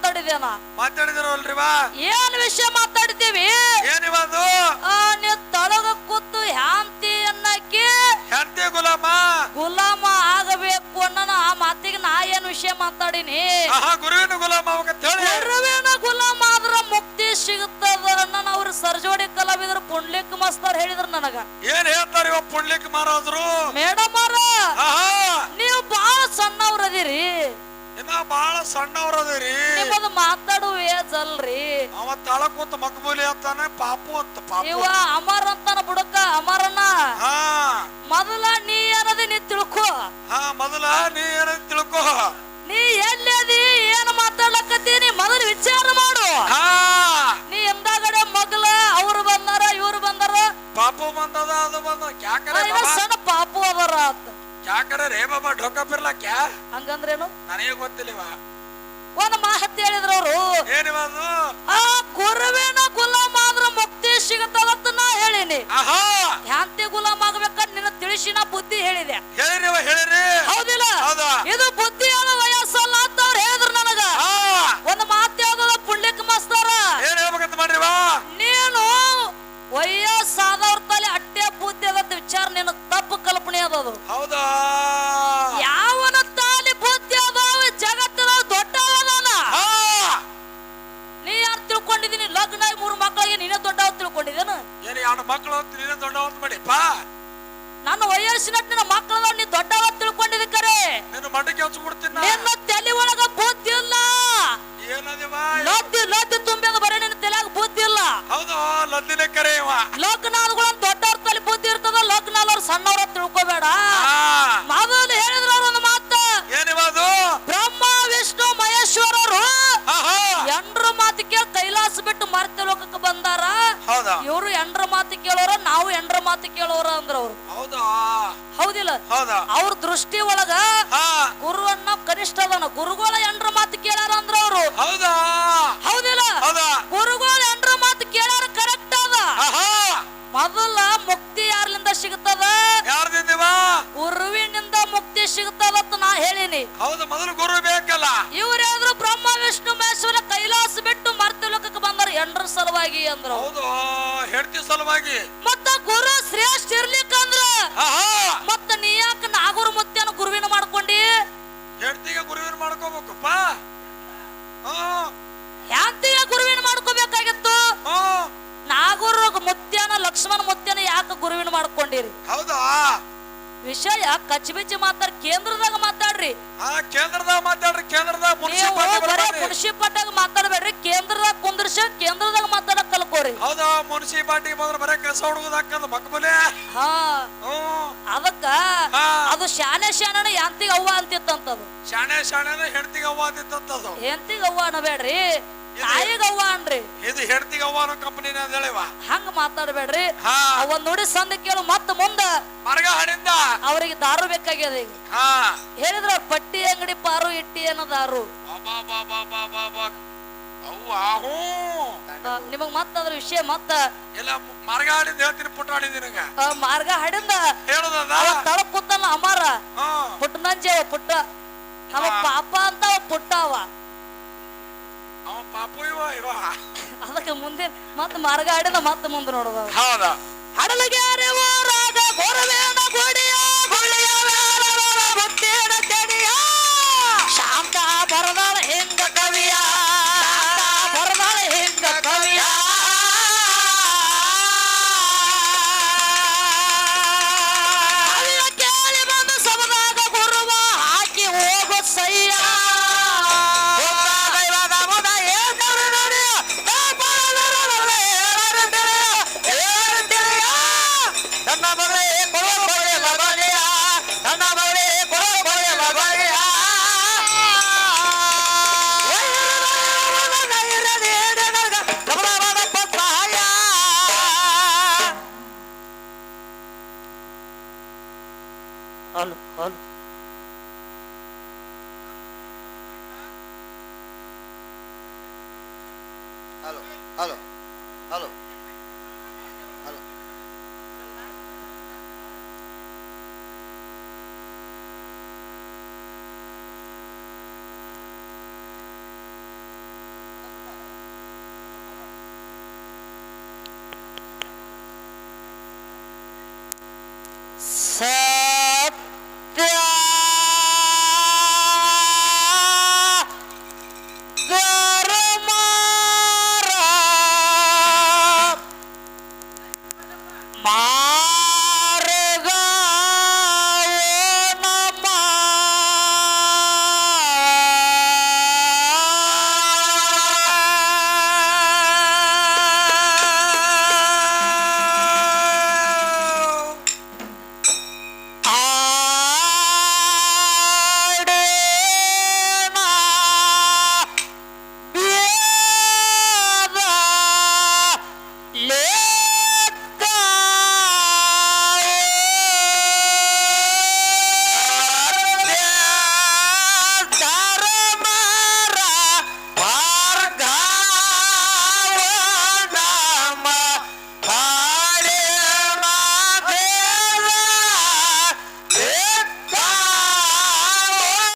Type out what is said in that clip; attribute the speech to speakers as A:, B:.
A: ಮಾತಾಡಿದೇನ?
B: ಮಾತಾಡಿದಿರಲ್ರಿ ಬಾ
A: ಏನ್ ವಿಷಯ ಮಾತಾಡಿದ್ದೀವಿ
B: ಏನಿವದು
A: ಆ, ನೀ ತಳಗ ಕೂತು ಹ್ಯಾಂತಿ ಅನ್ನಕ್ಕೆ
B: ಹೆಂಡತಿ ಗುಲಾಮ?
A: ಗುಲಾಮ ಆಗಬೇಕು ಅನ್ನೋ ಆ ಮಾತಿಗೆ ನಾ ಏನ್ ವಿಷಯ ಮಾತಾಡಿನಿ?
B: ಗುರುವಿನ ಗುಲಾಮ
A: ಗುರುವಿನ ಗುಲಾಮ ಆದ್ರ ಮುಕ್ತಿ ಸಿಗುತ್ತದ ನನ್ನ ಅವ್ರ ಸರ್ಜೋಡಿ ಕಲಾವಿದರು ಪುಂಡ್ಲಿಕ್ ಮಸ್ತರ್ ಹೇಳಿದ್ರು ನನಗ.
B: ಏನ್ ಹೇಳ್ತಾರ ಇವ ಪುಂಡ್ಲಿಕ್ ಮಾರಾದ್ರು
A: ಮೇಡಮ್ ಅವ್ರ
B: ಆಹಾ
A: ನೀವು ಬಾಳ ಸಣ್ಣವ್ರದಿರಿ
B: ಇನ್ನ ಬಾಳ ಸಣ್ಣವ್ರದಿರಿ
A: ನಿಮ್ಮದು ಮಾತಾಡುವ ಏಜ್ ಅಲ್ರಿ
B: ಅವ ತಳ ಕೂತ ಮಕ್ಬೂಲಿ ಅಂತಾನೆ ಪಾಪು ಅಂತ ಪಾಪು.
A: ಇವ ಅಮರ ಅಂತಾನ ಬುಡಕ ಅಮರನ
B: ಹಾ.
A: ಮೊದಲ ನೀ ಏನದಿ ನೀ ತಿಳ್ಕೊ.
B: ಹಾ ಮೊದಲ ನೀ ಏನ ತಿಳ್ಕೋ.
A: ನೀ ಎಲ್ಲಿ ಏನ್ ನೀ ಮೊದಲು ವಿಚಾರ ಮಾಡು.
B: ಹಾ.
A: ನೀ ಎಂದಾಗಡೆ ಮಗ್ಲ ಅವ್ರು ಬಂದಾರ ಇವ್ರು ಬಂದಾರ.
B: ಪಾಪು ಬಂದದ ಅದು ಬಂದ.
A: ಇವ ಸಣ್ಣ ಪಾಪು ಅವರ ಅಂತ
B: ಕ್ಯಾಕರೆ ರೇ ಬಾಬಾ ಢೋಕ ಪಿರ್ಲ ಕ್ಯಾ
A: ಹಂಗಂದ್ರೇನು?
B: ನನಗೆ ಗೊತ್ತಿಲ್ಲವ
A: ಒಂದ್ ಮಾಹತ್ ಹೇಳಿದ್ರು ಅವ್ರು.
B: ಏನಿವದು
A: ಆ ಗುರುವಿನ ಗುಲಾಮ ಆದ್ರ ಮುಕ್ತಿ ಸಿಗತ್ತದಂತ ನಾ ಹೇಳಿನಿ.
B: ಆಹಾ!
A: ಹ್ಯಾಂತಿ ಗುಲಾಮ ಆಗ್ಬೇಕಂತ ನಿನ್ನ ತಿಳಿಸಿ ನಾ ಬುದ್ಧಿ ಹೇಳಿದೆ.
B: ಹೇಳಿರಿವ ಹೇಳಿರಿ.
A: ಹೌದಿಲ್ಲ?
B: ಹೌದಾ?
A: ಇದು ಬುದ್ಧಿ ಅದ ವಯಸ್ಸಲ್ಲ ಅಂತ ಅವ್ರು ಹೇಳಿದ್ರು ನನಗ. ಒಂದು ಮಾತು ಯಾವ್ದದ ಪುಣ್ಯಕ್ ಮಸ್ತಾರ?
B: ಏನ್ ಹೇಳ್ಬೇಕಂತ ಮಾಡ್ರಿವಾ
A: ನೀನು ವಯಸ್ಸಾದವ್ರ ತಲೆ ಅಟ್ಟೆ ಬುದ್ಧಿ ಅದಂತ ವಿಚಾರ ನಿನ್ನ ತಪ್ಪು ಕಲ್ಪನೆ ಅದದು
B: ಅಂತ
A: ನನ್ನ ವಯಸ್ಸಿನ ನನ್ನ ಮಕ್ಕಳನ್ನ ನೀ ದೊಡ್ಡವ ತಿಳ್ಕೊಂಡಿದಿ ಕರೆ
B: ನಿನ್ನ ಮಠಕ್ಕೆ ಹಚ್ಬಿಡ್ತೀನಿ ನಾ.
A: ನಿನ್ನ ತಲೆ ಒಳಗ ಬುದ್ಧಿ ಇಲ್ಲ.
B: ಏನದಿವ?
A: ಲದ್ದಿ ಲದ್ದಿ ತುಂಬಿದ ಬರೀ ನಿನ್ನ ತಲೆಯಾಗ ಬುದ್ಧಿ ಇಲ್ಲ.
B: ಹೌದು ಲದ್ದಿನ ಕರೆ ಇವ.
A: ಲಗ್ನಾದಗಳು ದೊಡ್ಡವ್ರ ತಲೆ ಬುದ್ಧಿ ಇರ್ತದ ಲಗ್ನಾದವ್ರು ಸಣ್ಣವ್ರ ತಿಳ್ಕೊಬೇಡ. ಮೊದಲು ಹೇಳಿದ್ರ ಒಂದು ಮಾತು.
B: ಏನಿವಾದು
A: ಬ್ರಹ್ಮ ವಿಷ್ಣು ಮಹೇಶ್ವರರು ಎಂಡ್ರ ಮಾತು ಕೇಳಿ ಕೈಲಾಸ ಬಿಟ್ಟು ಮರ್ತ್ಯ ಲೋಕಕ್ಕೆ ಬಂದಾರ.
B: ಹೌದಾ?
A: ಇವರು ಎಂಡ್ರ ಮಾತು ಕೇಳೋರ ನಾವು ಎಂಡ್ರ ಮಾತು ಕೇಳೋರ ಅಂದ್ರ ಅವ್ರು
B: ಹೌದಾ?
A: ಹೌದಿಲ್ಲ?
B: ಹೌದಾ?
A: ಅವ್ರ ದೃಷ್ಟಿ ಒಳಗ ಗುರುವನ್ನ ಕನಿಷ್ಠ ಅದನ ಗುರುಗಳ ಎಂಡ್ರ ನಾ ಹೇಳಿನಿ.
B: ಹೌದು ಮೊದಲು ಗುರು ಬೇಕಲ್ಲ?
A: ಇವ್ರು ಹೇಳಿದ್ರು ಬ್ರಹ್ಮ ವಿಷ್ಣು ಮಹೇಶ್ವರ ಕೈಲಾಸ ಬಿಟ್ಟು ಮರ್ತ್ಯ ಲೋಕಕ್ಕೆ ಬಂದರು ಎಂಡ್ರ ಸಲುವಾಗಿ ಅಂದ್ರು.
B: ಹೌದು ಹೆಂಡತಿ ಸಲುವಾಗಿ.
A: ಮತ್ತ ಗುರು ಶ್ರೇಷ್ಠ ಇರ್ಲಿಕ್ಕಂದ್ರ ಮತ್ತ ನೀ ಯಾಕ ನಾಗೂರ್ ಮುತ್ಯನ ಗುರುವಿನ ಮಾಡ್ಕೊಂಡಿ?
B: ಹೆಂಡತಿಗೆ ಗುರುವಿನ ಮಾಡ್ಕೋಬೇಕಪ್ಪ.
A: ಹೆಂಡತಿಗೆ ಗುರುವಿನ ಮಾಡ್ಕೋಬೇಕಾಗಿತ್ತು. ನಾಗೂರ್ ಮುತ್ಯನ ಲಕ್ಷ್ಮಣ ಮುತ್ಯನ ಯಾಕ ಗುರುವಿನ ಮಾಡ್ಕೊಂಡಿರಿ?
B: ಹೌದಾ?
A: ವಿಷಯ ಕಚ್ಬಿಚ್ಚಿ ಮಾತಾಡ್ ಕೇಂದ್ರದಾಗ ಮಾತಾಡ್ರಿ.
B: ಆ ಕೇಂದ್ರದಾಗ ಮಾತಾಡ್ರಿ ಕೇಂದ್ರದಾಗ
A: ನೀವು
B: ಮುನ್ಸಿಪಾಲಿಟಿ
A: ಬರೇ
B: ಬರ್ತಾರ್ರಿ.
A: ಮಾತಾಡ್ಬೇಡ್ರಿ ಕೇಂದ್ರದಾಗ ಕುಂದ್ರಸ ಕೇಂದ್ರದಾಗ ಮಾತಾಡಕ್ ಕಲ್ಕೋರಿ.
B: ಹೌದಾ ಮುನ್ಸಿಪಾಲ್ಟಿ ಬಂದ್ರೆ ಬರೇ ಕೆಲಸ ಹುಡುಗದ ಮಕ್ಬಲೆ
A: ಹಾ. ಅದಕ್ಕ ಅದು ಶಾನೆ ಶಾನೆ ಯಾಂತಿಗ ಅವ್ವ ಅಂತಿತ್ತಂತದು.
B: ಶಾಣೆ ಶಾಣೆನ ಹೆಂಡತಿಗೆ ಅವ್ವ ಅಂತಿತ್ತಂತದು.
A: ಹೆಂಡತಿಗೆ ಅವ್ವ ಅನ್ನಬೇಡ್ರಿ. ತಾಯಿಗ ಅವ್ವ ಅನ್ರಿ.
B: ಇದು ಹೆಡ್ತಿಗವ್ವ ಅನ್ನೋ ಕಂಪನಿನ ಹೇಳಿವ
A: ಹಂಗ ಮಾತಾಡ್ಬೇಡ್ರಿ. ಅವನ್ ನೋಡಿ ಸಂದ ಕೇಳು ಮತ್ತ ಮುಂದ
B: ಮರಗ ಹಣಿಂದ
A: ಅವರಿಗೆ ದಾರು ಬೇಕಾಗ್ಯದ ಈಗ. ಹೇಳಿದ್ರ ಪಟ್ಟಿ ಅಂಗಡಿ ಪಾರು ಇಟ್ಟಿ ಅನ್ನೋ ದಾರು. ನಿಮಗ್ ಮತ್ತ ಅದ್ರ ವಿಷಯ ಮತ್ತ?
B: ಎಲ್ಲ ಮರ್ಗ ಹಾಡಿಂದ ಹೇಳ್ತೀನಿ ಪುಟ್ಟ ಹಾಡಿಂದ
A: ಮಾರ್ಗ ಹಡಿಂದ ತಳ ಕೂತಲ್ಲ ಅಮಾರ. ಪುಟ್ಟನಂಜೆ ಪುಟ್ಟ. ಅವ ಪಾಪ ಅಂತ ಪುಟ್ಟ ಅವ. ಅದಕ್ಕೆ ಮುಂದೆ ಮತ್ತ ಮಾರ್ಗ ಆಡಿದ ಮತ್ತ ಮುಂದೆ ನೋಡದ.
B: ಹೌದಾ?
A: ಹಡಲಗ್ಯಾರೆ ರಾಗ ಗೊರವೇಣ ಗುಡಿಯ
C: હાલો હાલો. Hello hello.